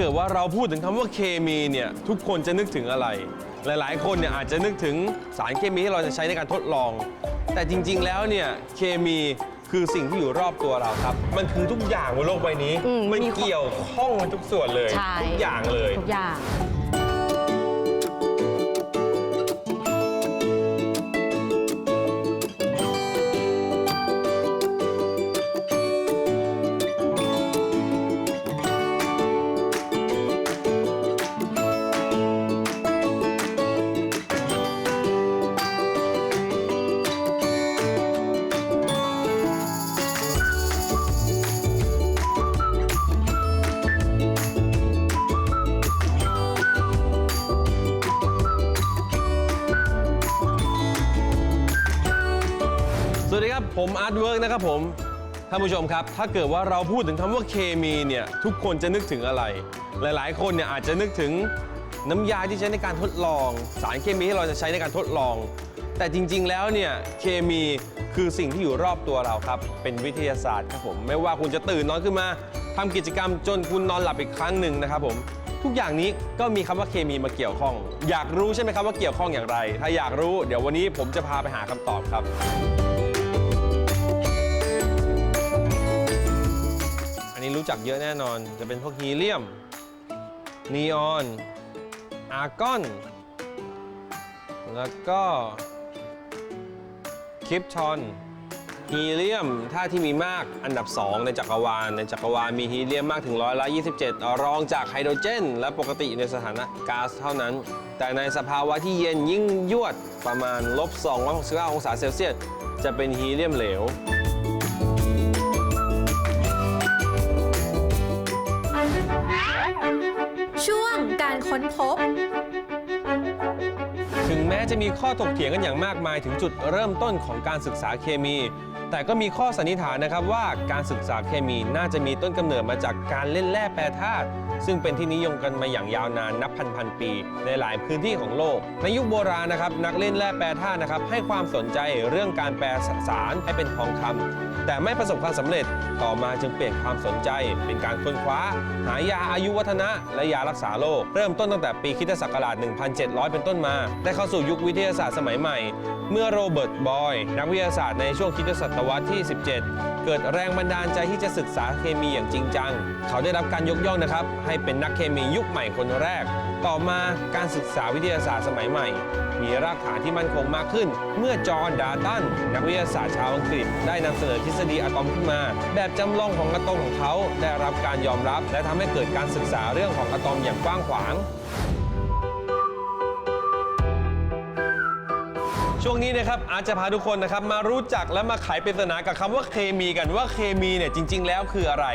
ถ้าเกิดว่าเราพูดถึงคำว่าเคมีเนี่ยทุกคนจะนึกถึงอะไร หลายๆ คนเนี่ยอาจจะนึกถึงสารเคมีที่เราจะใช้ในการทดลอง แต่จริง ๆ แล้วเนี่ยเคมีคือสิ่งที่อยู่รอบตัวเราครับ มันคือทุกอย่างบนโลกใบนี้อืมมันมีความเกี่ยวข้องกันทุกส่วนเลย ใช่ ทุกอย่างเลย ทุกอย่าง ผมอาร์ตเวิร์กนะครับผมท่านผู้ชมครับ ถ้าเกิดว่าเราพูดถึงคำว่าเคมีเนี่ยทุกคนจะนึกถึงอะไร หลาย ๆ คนเนี่ยอาจจะนึกถึงน้ำยาที่ใช้ในการทดลอง สารเคมีที่เราจะใช้ในการทดลอง แต่จริง ๆ แล้วเนี่ยเคมีคือสิ่งที่อยู่รอบตัวเราครับ เป็นวิทยาศาสตร์ครับผม ไม่ว่าคุณจะตื่นนอนขึ้นมาทำกิจกรรมจนคุณนอนหลับอีกครั้งหนึ่งนะครับผม ทุกอย่างนี้ก็มีคำว่าเคมีมาเกี่ยวข้อง อยากรู้ใช่ไหมครับว่าเกี่ยวข้องอย่างไร ถ้าอยากรู้เดี๋ยววันนี้ผมจะพาไปหาคำตอบครับ รู้จักเยอะแน่นอน จะเป็นพวกฮีเลียม นีออน อาร์กอน แล้วก็คริปทอนฮีเลียมถ้าที่มีมากอันดับ 2 ในจักรวาล ในจักรวาลมีฮีเลียมมากถึงร้อยละ27 รองจากไฮโดรเจน และปกติในสถานะก๊าซเท่านั้น แต่ในสภาวะที่เย็นยิ่งยวดประมาณลบ269องศาเซลเซียสจะเป็นฮีเลียมเหลว ค้นพบ ถึงแม้จะมีข้อถกเถียงกันอย่างมากมายถึงจุดเริ่มต้นของการศึกษาเคมี แต่ก็มีข้อสันนิษฐานนะครับว่าการศึกษาเคมีน่าจะมีต้นกำเนิดมาจากการเล่นแร่แปรธาตุซึ่งเป็นที่นิยมกันมาอย่างยาวนานนับพันพันปี ในหลายพื้นที่ของโลก ในยุคโบราณนะครับนักเล่นแร่แปรธาตุนะครับให้ความสนใจเรื่องการแปรสารให้เป็นทองคำ แต่ไม่ประสบความสำเร็จต่อมาจึงเปลี่ยนความสนใจ เป็นการค้นคว้า หายาอายุวัฒนะ และยารักษาโรคเริ่มต้นตั้งแต่ปีคิตศักราช 1700 เป็นต้นมา ได้เข้าสู่ยุควิทยาศาสตร์สมัยใหม่ เมื่อโรเบิร์ตบอย นักวิทยาศาสตร์ในช่วงคริสตศตวรรษที่ 17 เกิดแรงบันดาลใจที่จะศึกษาเคมีอย่างจริงจัง เขาได้รับการยกย่องนะครับ ให้เป็นนักเคมียุคใหม่คนแรก ต่อมาการศึกษาวิทยาศาสตร์สมัยใหม่ มีรากฐานที่มั่นคงมากขึ้น เมื่อจอห์นดาตันนักวิทยาศาสตร์ชาวอังกฤษ ได้นำเสนอทฤษฎีอะตอมขึ้นมา แบบจำลองของอะตอมของเขาได้รับการยอมรับ และทำให้เกิดการศึกษาเรื่องของอะตอมอย่างกว้างขวางช่วงนี้นะครับอาจจะพาทุกคนนะครับมารู้จักและมาไขปริศนากับคำว่าเคมีกันว่าเคมีเนี่ยจริง ๆ แล้วคืออะไร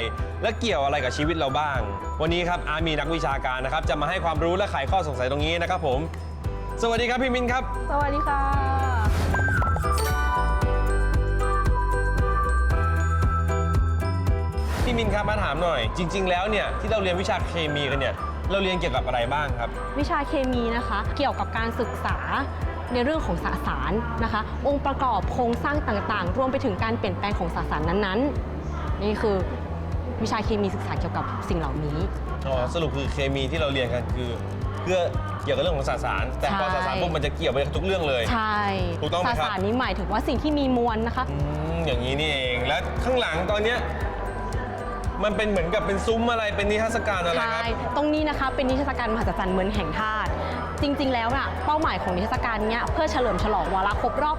และเกี่ยวอะไรกับชีวิตเราบ้าง วันนี้ครับอามีนักวิชาการนะครับจะมาให้ความรู้และไขข้อสงสัยตรงนี้นะครับผม สวัสดีครับพี่มินครับ สวัสดีค่ะ พี่มินครับมาถามหน่อย จริง ๆ แล้วเนี่ยที่เราเรียนวิชาเคมีกันเนี่ยเราเรียนเกี่ยวกับอะไรบ้างครับ วิชาเคมีนะคะ เกี่ยวกับการศึกษาในเรื่องของสสารนะคะ องค์ประกอบโครงสร้างต่างๆ รวมไปถึงการเปลี่ยนแปลงของสสารนั้นๆ นี่คือวิชาเคมีศึกษาเกี่ยวกับสิ่งเหล่านี้ อ๋อสรุปคือเคมีที่เราเรียนกันคือ เพื่อเกี่ยวกับเรื่องของสสาร แต่พอใช่สสารปุ๊บมันจะเกี่ยวไปกับทุกเรื่องเลย ใช่ถูกต้องไหมสครับสารนี้หมายถึงว่าสิ่งที่มีมวลนะคะอืมอย่างนี้นี่เองแล้วข้างหลังตอนเนี้ยมันเป็นเหมือนกับเป็นซุ้มอะไรเป็นนิทรรศการอะไรคใช่รับตรงนี้นะคะเป็นนิทรรศการมหัศจรรย์เมืองแห่งธาตุจริง ๆ แล้วน่ะเป้าหมายของนิทรรศการเนี้ยเพื่อเฉลิมฉลองวาระครบรอบ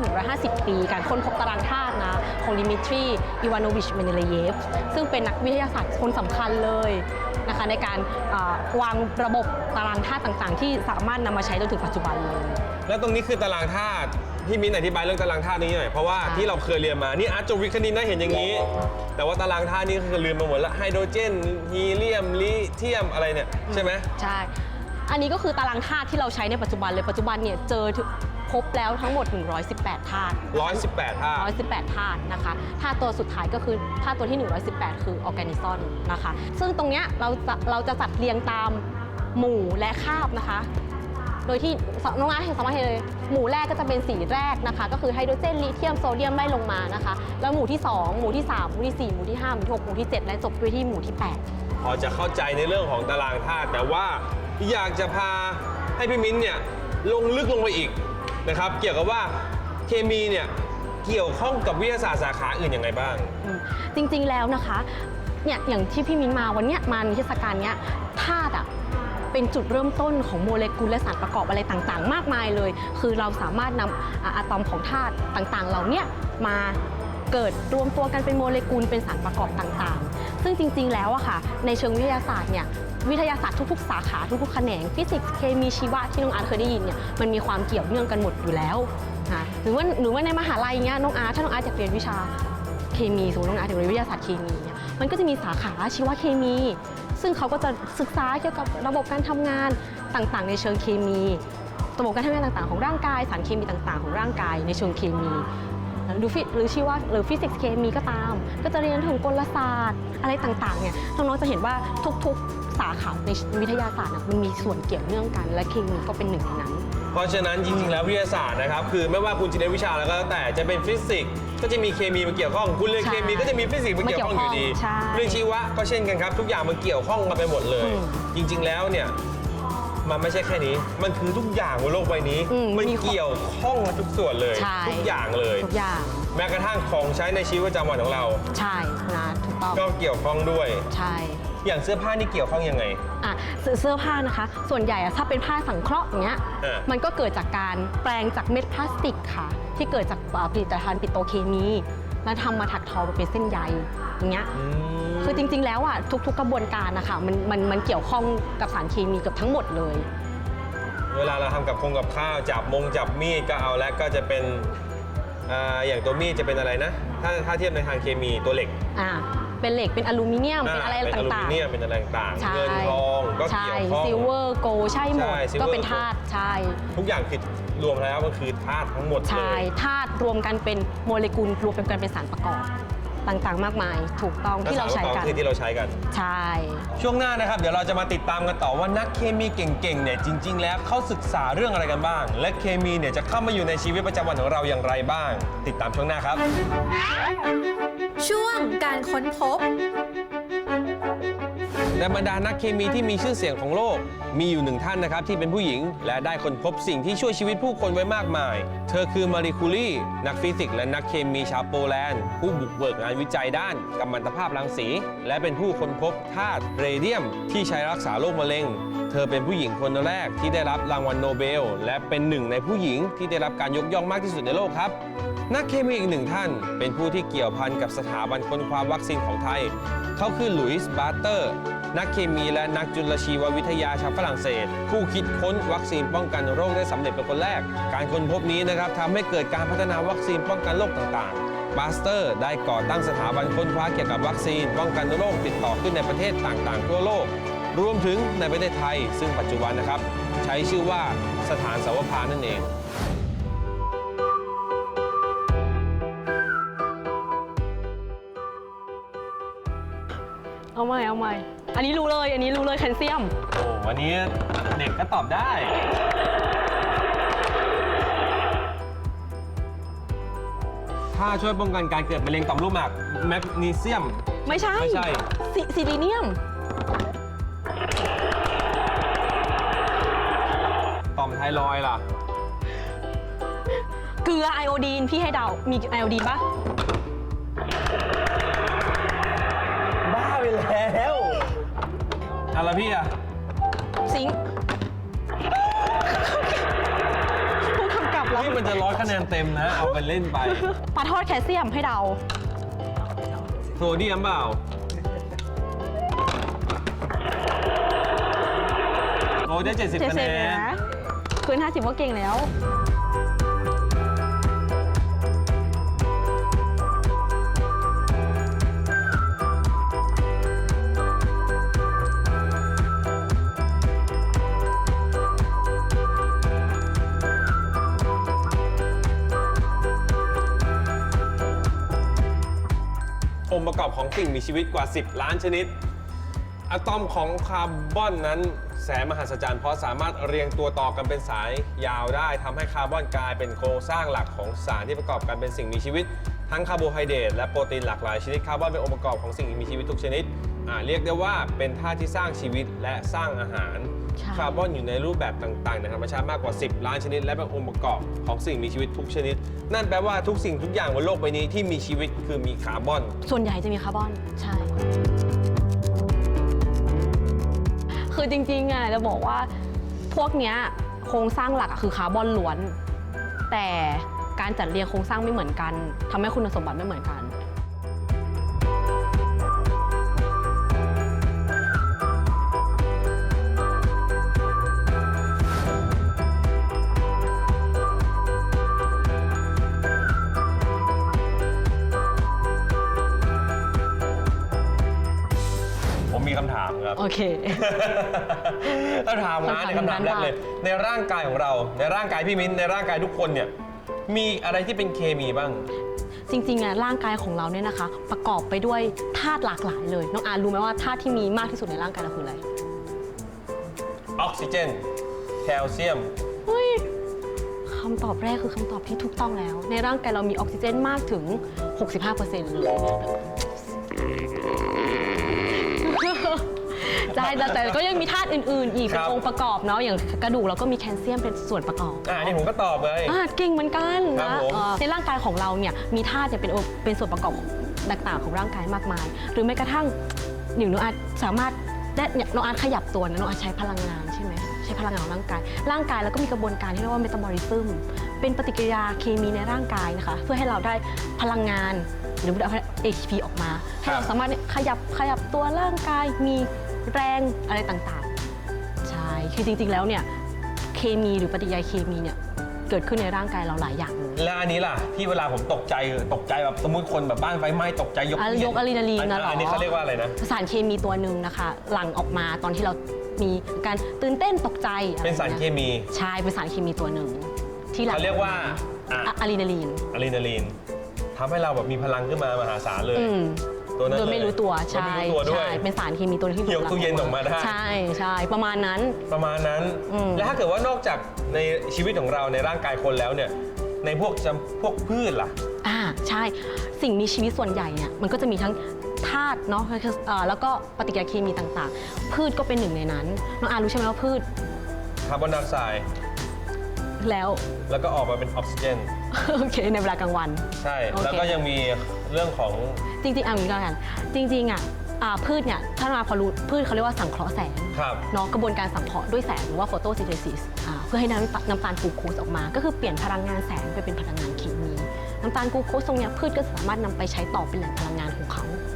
150 ปี การค้นพบตารางธาตุนะของดิมิทรีอีวานโนวิช เมเนเลเยฟ ซึ่งเป็นนักวิทยาศาสตร์คนสำคัญเลย นะคะในการอ่าวางระบบตารางธาตุต่างๆ ที่สามารถนำมาใช้จนถึงปัจจุบันเลยแล้วตรงนี้คือตารางธาตุพี่มิ้นอธิบายเรื่องตารางธาตุนี้หน่อยเพราะว่าค่ะที่เราเคยเรียนมา นี่อาร์ตจบวิทย์คณิตนะเห็นอย่างนี้ แต่ว่าตารางธาตุนี้คือลืมไปหมดแล้วไฮโดรเจนฮีเลียมลิเทียมอะไรเนี่ยใช่ไหมใช่ อันนี้ก็คือตารางธาตุที่เราใช้ในปัจจุบันเลยปัจจุบันเนี่ยเจอ ถึงพบแล้วทั้งหมด 118ธาตุร้อยสิบแปดธาตุ118ธาตุนะคะธาตุตัวสุดท้ายก็คือธาตุตัวที่ 118 คือออร์แกนิซอนนะคะ ซึ่งตรงเนี้ยเราจะเราจะจัดเรียงตามหมู่และคาบนะคะ โดยที่น้องอาร์ตเห็นสามารถเห็นเลยหมู่แรกก็จะเป็นสีแรกนะคะ ก็คือไฮโดรเจนลิเธียมโซเดียมไล่ลงมานะคะ แล้วหมู่ที่ 2 หมู่ที่ 3 หมู่ที่ 4 หมู่ที่ 5 หมู่ที่ 6 หมู่ที่ 7 และจบด้วยที่หมู่ที่ 8 พอจะเข้าใจในเรื่องของตารางธาตุแต่ว่าอยากจะพาให้พี่มิ้นเนี่ยลงลึกลงไปอีก นะครับ เกี่ยวกับว่าเคมีเนี่ยเกี่ยวข้องกับวิทยาศาสตร์สาขาอื่นยังไงบ้าง อืมจริงๆแล้วนะคะเนี่ยอย่างที่พี่มิ้นมาวันเนี้ยมานิทรรศการเนี้ยธาตุอะเป็นจุดเริ่มต้นของโมเลกุลและสารประกอบอะไรต่างๆ มากมายเลย คือเราสามารถนำอะอะตอมของธาตุต่างๆ เหล่าเนี้ยมาเกิดรวมตัวกันเป็นโมเลกุลเป็นสารประกอบต่างๆ ซึ่งจริงๆแล้วอะค่ะในเชิงวิทยาศาสตร์เนี่ย วิทยาศาสตร์ทุกๆ สาขาทุกๆแขนงฟิสิกส์เคมีชีวะที่น้องอาร์ตเคยได้ยินเนี่ยมันมีความเกี่ยวเนื่องกันหมดอยู่แล้วนะหรือว่าหรือว่าในมหาลัยเงี้ยน้องอาร์ตถ้าน้องอาร์ตอยากเรียนวิชาเคมีสมมติน้องอาร์ตถึงเรียนวิทยาศาสตร์เคมีเนี่ยมันก็จะมีสาขาชีวเคมี ซึ่งเขาก็จะศึกษาเกี่ยวกับระบบการทำงานต่างๆ ในเชิงเคมี ระบบการทำงานต่างๆ ของร่างกาย สารเคมีต่างๆ ของร่างกายในเชิงเคมีหรือฟิหรือชีวะหรือฟิสิกส์เคมีก็ตาม ก็จะเรียนถึงกลศาสตร์อะไรต่างๆเนี่ยน้องๆจะเห็นว่าทุกๆ สาขาในวิทยาศาสตร์น่ะมันมีส่วนเกี่ยวเนื่องกัน และเคมีก็เป็นหนึ่งในนั้น เพราะฉะนั้นจริงๆแล้ววิทยาศาสตร์นะครับคือไม่ว่าคุณจะเรียนวิชาแล้วก็แล้วแต่จะเป็นฟิสิกส์ก็จะมีเคมีมาเกี่ยวข้อง คุณเรียนใช่เคมีก็จะมีฟิสิกส์มาเกี่ยวข้องอยู่ดีมาเกี่ยวข้องใช่เรื่องชีวะก็เช่นกันครับ ทุกอย่างมันเกี่ยวข้องกันไปหมดเลยอืมจริง ๆแล้วเนี่ยมันไม่ใช่แค่นี้ มันคือทุกอย่างบนโลกใบนี้อืมมันมีข้อเกี่ยวข้องกันทุกส่วนเลยใช่ทุกอย่างเลย ทุกอย่าง แม้กระทั่งของใช้ในชีวิตประจำวันของเรา ใช่นะถูกต้อง ก็เกี่ยวข้องด้วย ใช่ อย่างเสื้อผ้านี่เกี่ยวข้องยังไง อะเสื้อเสื้อผ้านะคะ ส่วนใหญ่อะถ้าเป็นผ้าสังเคราะห์อย่างเงี้ยเออ มันก็เกิดจากการแปลงจากเม็ดพลาสติกค่ะ ที่เกิดจากอ่าผลิตภัณฑ์ปิโตรเคมีแล้วทำมาถักทอมาเป็นเส้นใยอย่างเงี้ยอืมคือจริง ๆ แล้วอะทุก ๆ กระบวนการนะคะมันมันมันเกี่ยวข้องกับสารเคมีเกับทั้งหมดเลย เวลาเราทำกับคงกับข้าวจับมงจับมีดก็เอาแล้วก็จะเป็นอ่าอย่างตัวมีดจะเป็นอะไรนะ ถ้าถ้าเทียบในทางเคมีตัวเหล็ก อ่า เป็นเหล็กเป็นอลูมิเนียมเป็นอะไรเป็นอลูต่ามิง เนียมเป็นอะไรต่างๆๆใช่ เงินทองก็ใช่เกี่ยวข้อง ซิลเวอร์โกใช่หมด ใช่ silver ก็เป็นธาตุใช่ ทุกอย่างคือรวมแล้วมันคือธาตุทั้งหมดเลใช่ย ธาตุรวมกันเป็นโมเลกุลรวมเป็นกันเป็นสารประกอบต่างๆ มากมาย ถูกต้องที่เราใช้กัน คือที่เราใช้กัน ใช่ ช่วงหน้านะครับ เดี๋ยวเราจะมาติดตามกันต่อว่านักเคมีเก่งๆเนี่ยจริง ๆ แล้วเขาศึกษาเรื่องอะไรกันบ้าง และเคมีเนี่ยจะเข้ามาอยู่ในชีวิตประจำวันของเราอย่างไรบ้าง ติดตามช่วงหน้าครับ ช่วงการค้นพบ ในบรรดานักเคมีที่มีชื่อเสียงของโลก มีอยู่หนึ่งท่านนะครับที่เป็นผู้หญิง และได้ค้นพบสิ่งที่ช่วยชีวิตผู้คนไว้มากมาย เธอคือมารีคูรีนักฟิสิกส์และนักเคมีชาวโปแลนด์ ผู้บุกเบิกงานวิจัยด้านกัมมันตภาพรังสี และเป็นผู้ค้นพบธาตุเรเดียม ที่ใช้รักษาโรคมะเร็ง เธอเป็นผู้หญิงคนแรกที่ได้รับรางวัลโนเบล และเป็นหนึ่งในผู้หญิงที่ได้รับการยกย่องมากที่สุดในโลกครับ นักเคมีอีกหนึ่งท่าน เป็นผู้ที่เกี่ยวพันกับสถาบันค้นคว้าวัคซีนของไทย เขาคือหลุยส์บาร์เตอร์ นักเคมีและนักจุลชีววิทยาชาวฝรั่งเศส ผู้คิดค้นวัคซีนป้องกันโรคได้สำเร็จเป็นคนแรก การค้นพบนี้นะครับทำให้เกิดการพัฒนาวัคซีนป้องกันโรคต่างๆ บาสเตอร์ได้ก่อตั้งสถาบันค้นคว้าเกี่ยวกับวัคซีน ป้องกันโรคติดต่อขึ้นในประเทศต่างๆ ทั่วโลก รวมถึงในประเทศไทย ซึ่งปัจจุบันนะครับใช้ชื่อว่าสถานสาวพานั่นเอง ใหม่เอาใหม่ อันนี้รู้เลย อันนี้รู้เลยแคลเซียม โอ้วันนี้เด็กก็ตอบได้ ถ้าช่วยป้องกันการเกิดมะเร็งต่อมลูกหมากแมกนีเซียม ไม่ใช่ไม่ใช่ ซิซิลิเนียม ต่อมไทรอยด์ล่ะ เกลือไอโอดีนพี่ให้เดา มีไอโอดีนปะ อะไรพี่อะซิงค์ผู้กำกับแล้วนี่มันจะร้อยคะแนนเต็มนะ เอาไปเล่นไป ปลาทอดแคลเซียมให้เดาโซเดียมเปล่า โอ้ได้ 70เจคะเซแนนนนะคืน50ว่าเก่งแล้ว ค์ประกอบของสิ่งมีชีวิตกว่า 10 ล้านชนิด อะตอมของคาร์บอนนั้นแสนมหัศจรรย์เพราะสามารถเรียงตัวต่อกันเป็นสายยาวได้ทำให้คาร์บอนกลายเป็นโครงสร้างหลักของสารที่ประกอบกันเป็นสิ่งมีชีวิต ทั้งคาร์โบไฮเดรตและโปรตีนหลากหลายชนิดคาร์บอนเป็นองค์ประกอบของสิ่งมีชีวิตทุกชนิดอ่าเรียกได้ว่าเป็นธาตุที่สร้างชีวิตและสร้างอาหาร ใช่ คาร์บอนอยู่ในรูปแบบต่างๆในธรรมชาติมากกว่า 10 ล้านชนิด และเป็นองค์ประกอบของสิ่งมีชีวิตทุกชนิด นั่นแปลว่าทุกสิ่งทุกอย่างบนโลกใบนี้ที่มีชีวิตคือมีคาร์บอน ส่วนใหญ่จะมีคาร์บอน ใช่ คือจริงๆอะจะบอกว่าพวกเนี้ยโครงสร้างหลักอะคือคาร์บอนล้วน แต่การจัดเรียงโครงสร้างไม่เหมือนกันทำให้คุณสมบัติไม่เหมือนกัน เคต้องถามนะในคำถามแรกเลย ในร่างกายของเรา ในร่างกายพี่มิ้นในร่างกายทุกคนเนี่ยมีอะไรที่เป็นเคมีบ้าง จริงๆอะร่างกายของเราเนี่ยนะคะ ประกอบไปด้วยธาตุหลากหลายเลยน้องอาร์รู้ไหมว่าธาตุที่มีมากที่สุดในร่างกายเราคืออะไรออกซิเจนแคลเซียมเฮ้ยคำตอบแรกคือคำตอบที่ถูกต้องแล้ว ในร่างกายเรามีออกซิเจนมากถึง 65%เลย ใช่แต่แต่ก็ยังมีธาตุอื่น ๆ อีกคเป็รันบองค์ประกอบเนาะ อย่างกระดูกเราก็มีแคลเซียมเป็นส่วนประกอบอ่านี่ผมก็ตอบเลย อ่าเก่งเหมือนกันครันะบผม เอ่อในร่างกายของเราเนี่ย มีธาตุเนี่ยเป็นองค์เป็นส่วนประกอบต่างๆของร่างกายมากมาย หรือแม้กระทั่งอย่างน้องอาจสามารถได้เนี่ยน้องอาจขยับตัวนะน้องอาจใช้พลังงานใช่ไหมใช้พลังงานของร่างกาย ร่างกายแล้วก็มีกระบวนการที่เรียกว่าเมตาบอลิซึม เป็นปฏิกิริยาเคมีในร่างกายนะคะ เพื่อให้เราได้พลังงานหรือได้ ATP ออกมา ให้เราสามารถเนี่ยขยับขยับตัวร่างกายมี แรงอะไรต่างๆ ใช่ คือจริงๆ แล้วเนี่ยเคมีหรือปฏิกิริยาเคมีเนี่ยเกิดขึ้นในร่างกายเราหลายอย่างเลย แล้วอันนี้ล่ะ ที่เวลาผมตกใจตกใจแบบสมมติคนแบบบ้านไฟไหม้ตกใจยกอะตู้เนยกอะดรีนาลีนนะเหรออั อันนี้เขาเรียกว่าอะไรนะ สารเคมีตัวหนึ่งนะคะ หลั่งออกมาตอนที่เรามีการตื่นเต้นตกใจอะไรเป็นสารเคงี้ยมี ใช่เป็นสารเคมีตัวหนึ่งที่หลั่งเขาเรียกว่าอะอะอะดรีนาลีนอะดรีนาลีนทำให้เราแบบมีพลังขึ้นมามหาศาลเลย อืม ตัวนั้นโดยไม่รู้ตัวโดยใช่ไม่รู้ตัวด้วย ใช่เป็นสารเคมีตัวหนึงที่ยกตู้เย็นออกมาได้ ใช่ใช่ประมาณนั้น ประมาณนั้น อืม แล้วถ้าเกิดว่านอกจากในชีวิตของเราในร่างกายคนแล้วเนี่ย ในพวกจำพวกพืชล่ะ อ่าใช่สิ่งมีชีวิตส่วนใหญ่เนี่ยมันก็จะมีทั้งธาตุเนาะเอ่อแล้วก็ปฏิกิริยาเคมีต่างๆ พืชก็เป็นหนึ่งในนั้นน้องอารู้ใช่ไหมว่าพืชคาร์บอนไดออกไซด์ แล้ว แล้วก็ออกมาเป็นออกซิเจน โอเคในเวลากลางวัน ใช่ โอเค แล้วก็ยังมี เรื่องของ จริงๆเอาอย่างนี้ก็แล้วกัน จริงๆอะอ่าพืชเนี่ยถ้ามาพอรู้พืชเขาเรียกว่าสังเคราะห์แสงครับ เนาะกระบวนการสังเคราะห์ด้วยแสงหรือว่าโฟโตซินเทซิสเพื่อให้น้ำตาน้ำตาลกลูโคสออกมา ก็คือเปลี่ยนพลังงานแสงไปเป็นพลังงานเคมีน้ำตาลกลูโคสตรงเนี้ยพืชก็สามารถนำไปใช้ต่อเป็นแหล่งพลังงานของเขาผมเ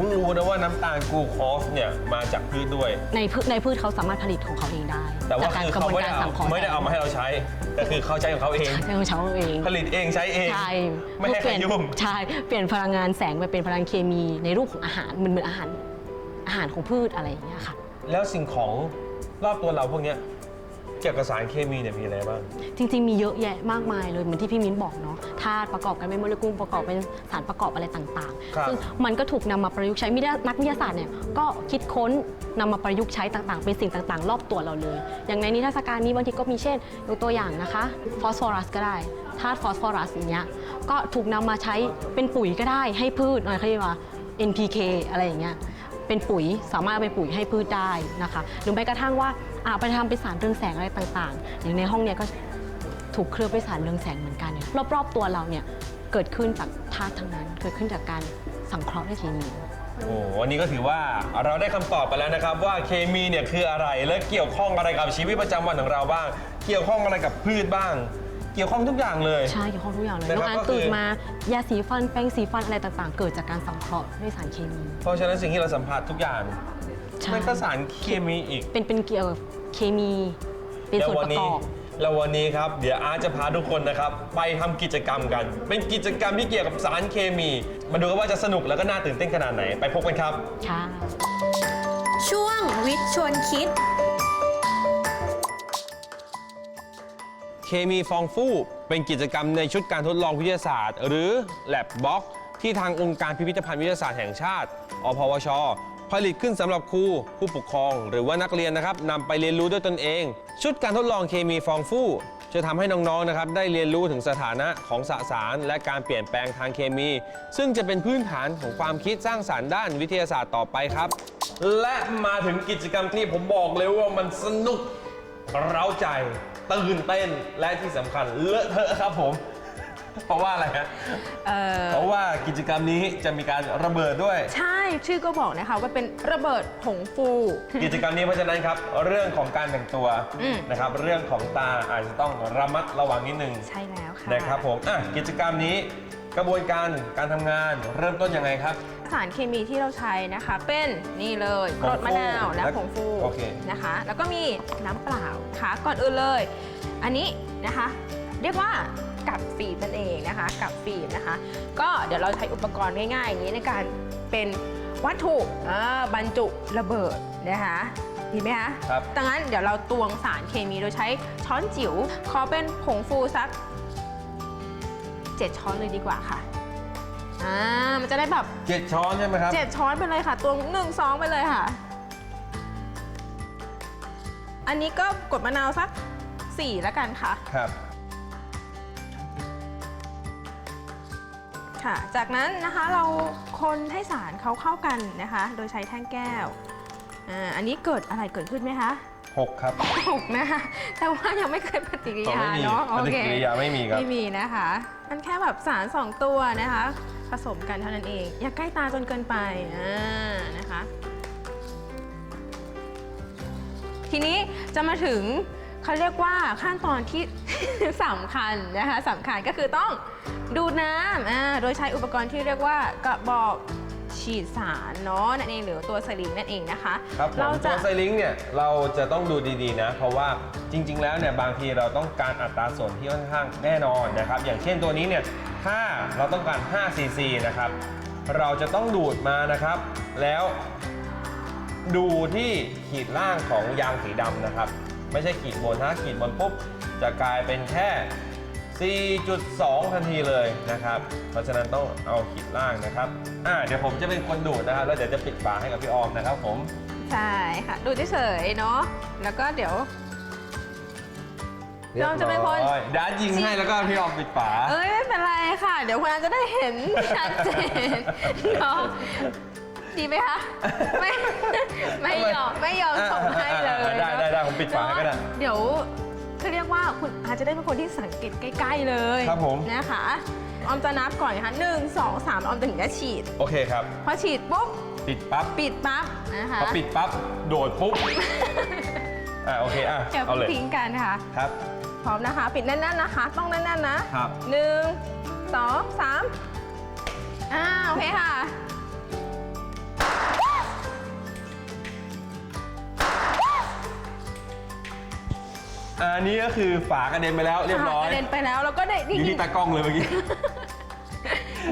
พิ่งรู้นะว่าน้ำตาลกลูโคสเนี่ยมาจากพืชด้วย ในพืชในพืชเขาสามารถผลิตของเขาเองได้แต่ว่าจากการคือกระเขาบวนไม่ได้การเอาสังเคราะห์ไม่ได้เอามาให้เราใช้แต่คือเขาใช้ของเขาเองใช้ของเขาเอง ผลิตเองใช้เองใช่ไม่ให้ใครเปลี่ยนยุ่งใช่เปลี่ยนพลังงานแสงไปเป็นพลังเคมีในรูปของอาหารเหมือนเหมือนอาหารอาหารของพืชอะไรอย่างเงี้ยค่ะ แล้วสิ่งของรอบตัวเราพวกเนี้ย เกี่ยวกับสารเคมีเนี่ยมีอะไรบ้าง จริง ๆ มีเยอะแยะมากมายเลย เหมือนที่พี่มิ้นบอกเนาะธาตุประกอบกันเป็นโมเลกุลประกอบเป็นสารประกอบอะไรต่างครับ ๆ ซึ่งมันก็ถูกนำมาประยุกต์ใช้มิได้นักวิทยาศาสตร์เนี่ยก็คิดค้นนำมาประยุกต์ใช้ต่างๆ เป็นสิ่งต่างๆ รอบตัวเราเลย อย่างในนิทรรศการนี้บางทีก็มีเช่นยกตัวอย่างนะคะฟอสฟอรัสก็ได้ธาตุฟอสฟอรัสอย่างเงี้ยก็ถูกนำมาใช้เป็นปุ๋ยก็ได้ให้พืชอะไรเขาเรียกว่า NPK อะไรอย่างเงี้ย เป็นปุ๋ยสามารถเอาไปปุ๋ยให้พืชได้นะคะ หรือแม้กระทั่งว่า อาไปทำเป็นสารเรืองแสงอะไรต่างๆ อย่างในห้องเนี้ยก็ถูกเคลือบด้วยสารเรืองแสงเหมือนกันเนี่ยรอบๆตัวเราเนี่ยเกิดขึ้นจากธาตุทั้งนั้น เกิดขึ้นจากการสังเคราะห์ด้วยเคมี โอ้วันนี้ก็ถือว่าเราได้คำตอบไปแล้วนะครับ ว่าเคมีเนี่ยคืออะไรและเกี่ยวข้องอะไรกับชีวิตประจำวันของเราบ้าง เกี่ยวข้องอะไรกับพืชบ้าง เกี่ยวข้องทุกอย่างเลย ใช่เกี่ยวข้องทุกอย่างเลยนะน้คอรับงอันก็คือ ตื่นมายาสีฟันแปรงสีฟันอะไรต่างๆ เกิดจากการสังเคราะห์ด้วยสารเคมี เพราะฉะนั้นสิ่งที่เราสัมผัสทุกอย่าง ใช่ มันก็สารเคมีอีก เป็นเป็นเกี่ยวกับเคมี เป็นส่วนประกอบ แล้ววันนี้ครับ เดี๋ยวอาร์ตจะพาทุกคนนะครับ ไปทำกิจกรรมกัน เป็นกิจกรรมที่เกี่ยวกับสารเคมี มาดูกันว่าจะสนุกแล้วก็น่าตื่นเต้นขนาดไหน ไปพบกันครับ ค่ะ ช่วงวิทย์ชวนคิด เคมีฟองฟู่เป็นกิจกรรมในชุดการทดลองวิทยาศาสตร์ หรือ Lab Box ที่ทางองค์การพิพิธภัณฑ์วิทยาศาสตร์แห่งชาติ อพวช ผลิตขึ้นสำหรับครูผู้ปกครอง หรือว่านักเรียนนะครับนำไปเรียนรู้ด้วยตนเอง ชุดการทดลองเคมีฟองฟู่จะทำให้น้องๆนะครับได้เรียนรู้ถึงสถานะของสสาร และการเปลี่ยนแปลงทางเคมี ซึ่งจะเป็นพื้นฐานของความคิดสร้างสารรค์ด้านวิทยาศาสตร์ต่อไปครับ และมาถึงกิจกรรมที่ผมบอกเลยว่ามันสนุกเร้าใจตื่นเต้นและที่สำคัญเลอะเทอะครับผม เพราะว่าอะไรฮะเอ่อ เพราะว่ากิจกรรมนี้จะมีการระเบิดด้วย ใช่ชื่อก็บอกนะคะว่าเป็นระเบิดผงฟู กิจกรรมนี้เพราะฉะนั้นครับ เรื่องของการแต่งตัวอืม นะครับ เรื่องของตาอาจจะต้องระมัดระวังนิดนึงใช่แล้วค่ะ นะครับผมอะกิจกรรมนี้กระบวนการการทำงานเริ่มต้นยังไงครับ สารเคมีที่เราใช้นะคะเป็นนี่เลยผกงฟูรดมะนาวและและผงฟูโอเค นะคะ แล้วก็มีน้ำเปล่าค่ะก่อนอื่นเลย อันนี้นะคะ เรียกว่ากับฟิล์มนั่นเองนะคะ กับฟิล์มนะคะ ก็เดี๋ยวเราใช้อุปกรณ์ง่ายๆอย่างนี้ในการเป็นวัตถุอ่าบรรจุระเบิดนะคะดีไหมคะครับดังนั้นเดี๋ยวเราตวงสารเคมีโดยใช้ช้อนจิ๋วขอเป็นผงฟูสัก 7 ช้อนเลยดีกว่าค่ะอ่ามันจะได้แบบเจ็ดช้อนใช่ไหมครับเจ็ดช้อนไปเลยค่ะ ตวงหนึ่งสองไปเลยค่ะ อันนี้ก็กดมะนาวสักสี่แล้วกันค่ะ ครับ ค่ะ จากนั้นนะคะเราคนให้สารเขาเข้ากันนะคะ โดยใช้แท่งแก้วอ่าอันนี้เกิดอะไรเกิดขึ้นไหมคะหกครับถูกนะคะ แต่ว่ายังไม่เคยปฏิกิริอ๋อยาไม่มีเนาะปฏิกิริยาไม่มีครับ ไม่มีนะคะ มันแค่แบบสารสองตัวนะคะ ผสมกันเท่านั้นเอง อย่าใกล้ตาจนเกินไปอ่านะคะ ทีนี้จะมาถึง เขาเรียกว่าขั้นตอนที่ สำคัญนะคะสำคัญก็คือต้องดูดน้ำอ่าโดยใช้อุปกรณ์ที่เรียกว่ากระบอกฉีดสารเนาะนั่นเองหรือตัวสลิงนั่นเองนะคะครับผมเราจะตัวไซลิงค์เนี่ยเราจะต้องดูดีๆนะ เพราะว่าจริง ๆ แล้วเนี่ยบางทีเราต้องการอัตราส่วนที่ค่อนข้างแน่นอนนะครับ อย่างเช่นตัวนี้เนี่ยถ้าเราต้องการ5 cc นะครับ เราจะต้องดูดมานะครับ แล้วดูที่ขีดล่างของยางสีดำนะครับ ไม่ใช่ขีดบนถ้าขีดบนปุ๊บจะกลายเป็นแค่ 4.2 ทันทีเลยนะครับ เพราะฉะนั้นต้องเอาขีดล่างนะครับอ่าเดี๋ยวผมจะเป็นคนดูดนะครับ แล้วเดี๋ยวจะปิดฝาให้กับพี่ออมนะครับผม ใช่ค่ะ ดูเฉยๆเนาะ แล้วก็เดี๋ยวพี่ออมจะเป็นคนรียบร้อยดาร์ทยิงให้แล้วก็พี่ออมปิดฝา เอ้ยไม่เป็นไรค่ะ เดี๋ยวคุณอาจะได้เห็นชัดเจนเนาะ ดีไหมคะไม่ ไม่ยอมไม่ยอมส่งให้เลยได้ได้ได้ผมปิดฝาให้ก็ได้เนอะเดี๋ยวเขาเรียกว่าคุณอาจจะได้เป็นคนที่สังเกตใกล้ ๆ เลยครับผม นะคะออมจะนับก่อนนะคะหนึ่งสองสามออมถึงจะฉีด โอเคครับ พอฉีดปุ๊บ ปิดปั๊บปิดปั๊บนะคะพอปิดปั๊บโดดปุ๊บอ่าโอเคอะเดี๋ยวเอาเลยทิ้งกันค่ะครับ พร้อมนะคะ ปิดแน่นๆนะคะ ต้องแน่นๆนะครับหนึ่งสองสามอ่าโอเคค่ะ อันนี้ก็คือฝากระเด็นไปแล้วเรียบร้อย กระเด็นไปแล้วแล้วก็ได้อนี่ยู่ที่ตากล้องเลยเมื่อกี้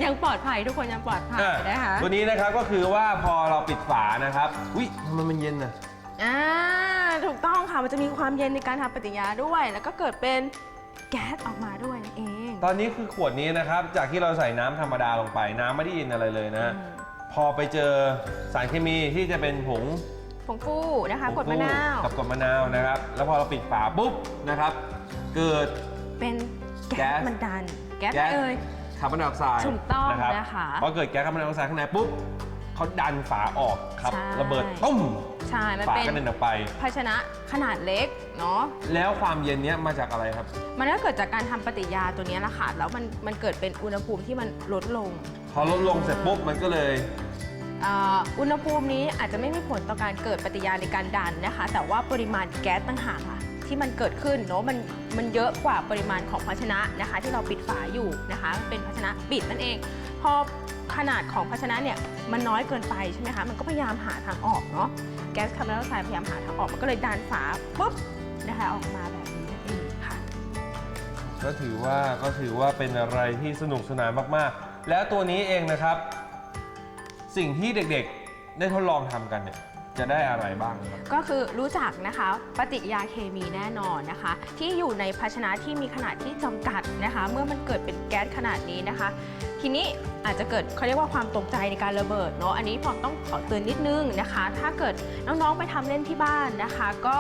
ยังปลอดภัยทุกคนยังปลอดภัยอะนะคะตัวนี้นะครับก็คือว่าพอเราปิดฝานะครับอุ้ยทำไมมันเย็นอะ อ่าถูกต้องค่ะมันจะมีความเย็นในการทำปฏิกิริยาด้วย แล้วก็เกิดเป็นแก๊สออกมาด้วยนั่นเองตอนนี้คือขวดนี้นะครับ จากที่เราใส่น้ำธรรมดาลงไป น้ำไม่ได้เย็นอะไรเลยนะอืม พอไปเจอสารเคมีที่จะเป็นผง ผงฟูนะคะกดมะนาวกับกดมะนาวนะครับ แล้วพอเราปิดฝาปุ๊บนะครับ เกิดเป็นแก๊แก๊สสมันดัน แก๊สอะไรเอ่ยคาร์บอนไดออกไซด์ถูกต้องนะครับนะคะพอเกิดแก๊สคาร์บอนไดออกไซด์ข้างในปุ๊บเขาดันฝาออกครับใช่ระเบิดตุ้มใช่ มันฝาเป็นกระเด็นออกไป ภาชนะขนาดเล็กเนาะ แล้วความเย็นเนี้ยมาจากอะไรครับ มันก็เกิดจากการทำปฏิกิริยาตัวเนี้ยแหละค่ะ แล้วมันมันเกิดเป็นอุณหภูมิที่มันลดลง พอลดลงเสร็จปุ๊บมันก็เลยเอุณหภูมินี้อาจจะไม่มีผลต่อการเกิดปฏิกิริยาในการดันนะคะ แต่ว่าปริมาณแก๊สต่างหากค่ะที่มันเกิดขึ้นเนาะมันมันเยอะกว่าปริมาณของภาชนะนะคะ ที่เราปิดฝาอยู่นะคะเป็นภาชนะปิดนั่นเอง พอขนาดของภาชนะเนี่ยมันน้อยเกินไปใช่ไหมคะมันก็พยายามหาทางออกเนาะแก๊สคาร์บอนไดออกไซด์พยายามหาทางออกมันก็เลยดันฝาปุ๊บนะคะออกมาแบบนี้นั่นเองค่ะก็ถือว่าก็ถือว่าเป็นอะไรที่สนุกสนานมากๆ แล้วตัวนี้เองนะครับ สิ่งที่เด็กๆ ได้ทดลองทำกันเนี่ยจะได้อะไรบ้างครับ ก็คือรู้จักนะคะปฏิกิริยาเคมีแน่นอนนะคะ ที่อยู่ในภาชนะที่มีขนาดที่จำกัดนะคะ เมื่อมันเกิดเป็นแก๊สขนาดนี้นะคะ ทีนี้อาจจะเกิดเขาเรียกว่าความตกใจในการระเบิดเนาะอันนี้พอต้องขอเตือนนิดนึงนะคะ ถ้าเกิดน้องๆไปทำเล่นที่บ้านนะคะ ก็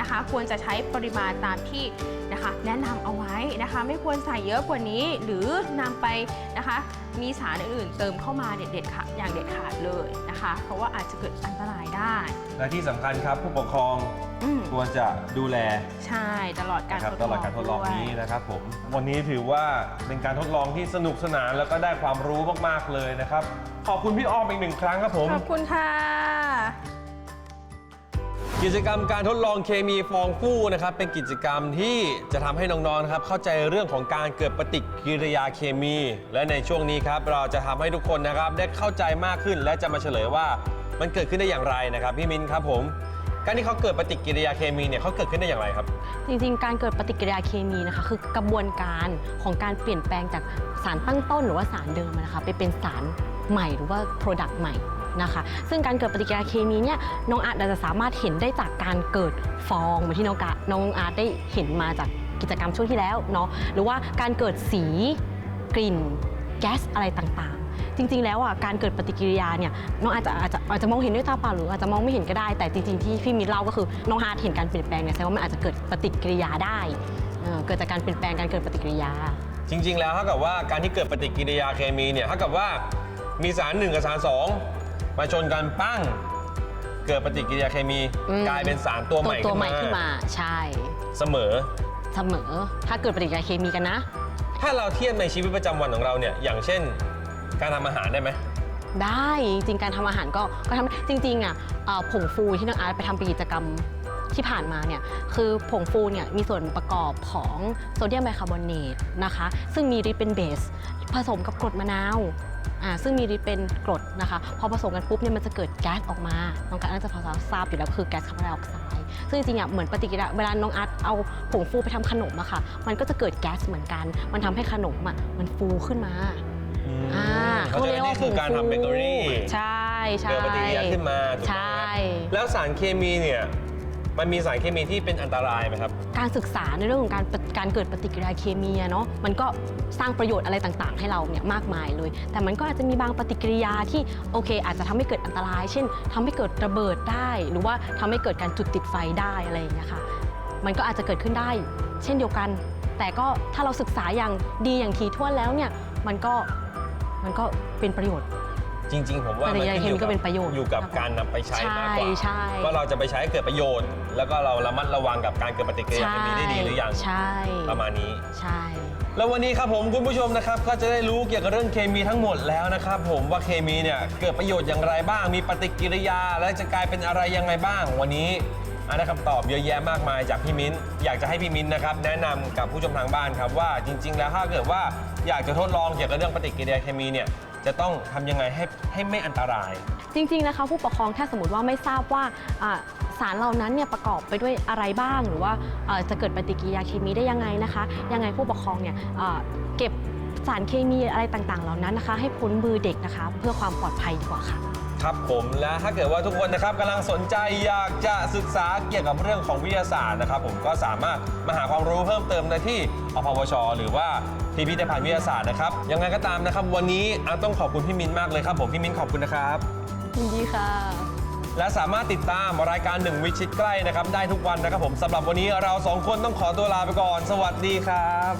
นะคะควรจะใช้ปริมาณตามที่นะคะ แนะนำเอาไว้ นะคะ ไม่ควรใส่เยอะกว่านี้ หรือนำไปนะคะ มีสารอื่นๆเติมเข้ามาเด็ดๆค่ะอย่างเด็ดขาดเลยนะคะ เพราะว่าอาจจะเกิดอันตรายได้และที่สำคัญครับผู้ปกครองอืมควรจะดูแลใช่ตลอดการนะครับทดตลองลอดการทดลองด้วยนี้นะครับผมวันนี้ถือว่าเป็นการทดลองที่สนุกสนานแล้วก็ได้ความรู้มากๆเลยนะครับ ขอบคุณพี่อ้อมอีกหนึ่งครั้งครับผม ขอบคุณค่ะ กิจกรรมการทดลองเคมีฟองฟู่นะครับเป็นกิจกรรมที่จะทำให้น้องๆนะครับเข้าใจเรื่องของการเกิดปฏิกิริยาเคมี และในช่วงนี้ครับเราจะทำให้ทุกคนนะครับได้เข้าใจมากขึ้น และจะมาเฉลยว่ามันเกิดขึ้นได้อย่างไรนะครับพี่มินครับผม การที่เขาเกิดปฏิกิริยาเคมีเนี่ยเขาเกิดขึ้นได้อย่างไรครับ จริงๆ การเกิดปฏิกิริยาเคมีนะคะ คือกระบวนการของการเปลี่ยนแปลงจากสารตั้งต้นหรือว่าสารเดิมนะคะไปเป็นสารใหม่หรือว่า Product ใหม่ นะคะ ซึ่งการเกิดปฏิกิริยาเคมีเนี่ยน้องอาร์ตอาจจะสามารถเห็นได้จากการเกิดฟองเหมือนที่น้องกะน้องอาร์ตได้เห็นมาจากกิจกรรมช่วงที่แล้วเนาะหรือว่าการเกิดสีกลิ่นแก๊สอะไรต่างๆจริงๆ แล้วอะการเกิดปฏิกิริยาเนี่ยน้องอาจจะอาจจะอาจจะมองเห็นด้วยตาเปล่าหรืออาจจะมองไม่เห็นก็ได้ แต่จริงๆที่พี่มิตรเล่าก็คือน้องฮาร์ดเห็นการเปลี่ยนแปลงเนี่ยแสดงว่ามันอาจจะเกิดปฏิกิริยาได้เออเกิดจากการเปลี่ยนแปลงการเกิดปฏิกิริยา จริง ๆ แล้วเท่ากับว่าการที่เกิดปฏิกิริยาเคมีเนี่ยเท่ากับว่ามีสารหนึ่งกับสารสอง มาชนกันปั้ง เกิดปฏิกิริยาเคมีอืม กลายเป็นสารตัวใหม่ตัวขึ้นใหม่มาขึ้นมาใช่ เสมอ เสมอ ถ้าเกิดปฏิกิริยาเคมีกันนะ ถ้าเราเทียบในชีวิตประจำวันของเราเนี่ยอย่างเช่น การทำอาหารได้ไหม ได้จริงๆการทำอาหารก็ก็ทำจริงๆอะเอ่อผงฟูที่น้องอาร์ตไปทำเป็นกิจกรรมที่ผ่านมาเนี่ยคือผงฟูเนี่ยมีส่วนประกอบของโซเดียมไบคาร์บอเนตนะคะ ซึ่งมีฤทธิ์เป็นเบส ผสมกับกรดมะนาวอ่าซึ่งมีฤทธิ์เป็นกรดนะคะ พอผสมกันปุ๊บเนี่ยมันจะเกิดแก๊สออกมา น้องการน่าจะพอทราบอยู่แล้วคือแก๊สคาร์บอนไดออกไซด์ซึ่งจริงๆอะเหมือนปฏิกิริยาเวลาน้องอาร์ตเอาผงฟูไปทำขนมอะค่ะ มันก็จะเกิดแก๊สเหมือนกัน มันทำให้ขนมอะมันฟูขึ้นมาอ่าเพราะฉะนั้นนี่คือการทำเบเกอรี่ใช่ใช่เกิดปฏิกิริยาขึ้นมาถูกไหมใช่ครับแล้วสารเคมีเนี่ย มันมีสารเคมีที่เป็นอันตรายไหมครับ การศึกษาในเรื่องของการการเกิดปฏิกิริยาเคมีเนาะมันก็สร้างประโยชน์อะไรต่างๆ ให้เราเนี่ยมากมายเลย แต่มันก็อาจจะมีบางปฏิกิริยาที่โอเค อาจจะทำให้เกิดอันตราย เช่นทำให้เกิดระเบิดได้ หรือว่าทำให้เกิดการจุดติดไฟได้อะไรอย่างเงี้ยค่ะมันก็อาจจะเกิดขึ้นได้ เช่นเดียวกัน แต่ก็ถ้าเราศึกษาอย่างดีอย่างถี่ถ้วนแล้วเนี่ยมันก็มันก็เป็นประโยชน์ จริง ๆ ผมว่าปฏิกิริยาเคมีก็เป็นประโยชน์อยู่กับมากกว่าการนำไปใช้มากกว่าใช่ใช่ ว่าเราจะไปใช้ให้เกิดประโยชน์ แล้วก็เราระมัดระวังกับการเกิดปฏิกิริยาเคมีได้ดีหรือยังใช่ประมาณนี้ ใช่ แล้ววันนี้ครับผมคุณผู้ชมนะครับก็จะได้รู้เกี่ยวกับเรื่องเคมีทั้งหมดแล้วนะครับผมว่าเคมีเนี่ยเกิดประโยชน์อย่างไรบ้าง มีปฏิกิริยาและจะกลายเป็นอะไรยังไงบ้าง วันนี้อาได้คำตอบเยอะแยะมากมายจากพี่มิ้นอยากจะให้พี่มิ้นนะครับแนะนำกับผู้ชมทางบ้านครับว่าจริง ๆ แล้วถ้าเกิดว่าอยากจะทดลองเกี่ยวกับเรื่องปฏิกิริยาเคมีเนี่ยจะต้องทำยังไงให้ให้ไม่อันตราย จริงๆนะคะผู้ปกครองถ้าสมมติว่าไม่ทราบว่าอ่าสารเหล่านั้นเนี่ยประกอบไปด้วยอะไรบ้าง หรือว่าเอ่อจะเกิดปฏิกิริยาเคมีได้ยังไงนะคะยังไงผู้ปกครองเนี่ยเอ่อเก็บสารเคมีอะไรต่างๆ เหล่านั้นนะคะ ให้พ้นมือเด็กนะคะ เพื่อความปลอดภัยดีกว่าค่ะ ครับผมและถ้าเกิดว่าทุกคนนะครับกำลังสนใจอยากจะศึกษาเกี่ยวกับเรื่องของวิทยาศาสตร์นะครับ ผมก็สามารถมาหาความรู้เพิ่มเติมได้ที่อพวช หรือว่าพิพิธภัณฑ์วิทยาศาสตร์นะครับยังไงก็ตามนะครับ วันนี้อาต้องขอบคุณพี่มินมากเลยครับ ผมพี่มินขอบคุณนะครับยินดีค่ะ และสามารถติดตามรายการหนึ่งวิชิตใกล้นะครับ ได้ทุกวันนะครับผมสำหรับวันนี้เราสองคนต้องขอตัวลาไปก่อน สวัสดีครับ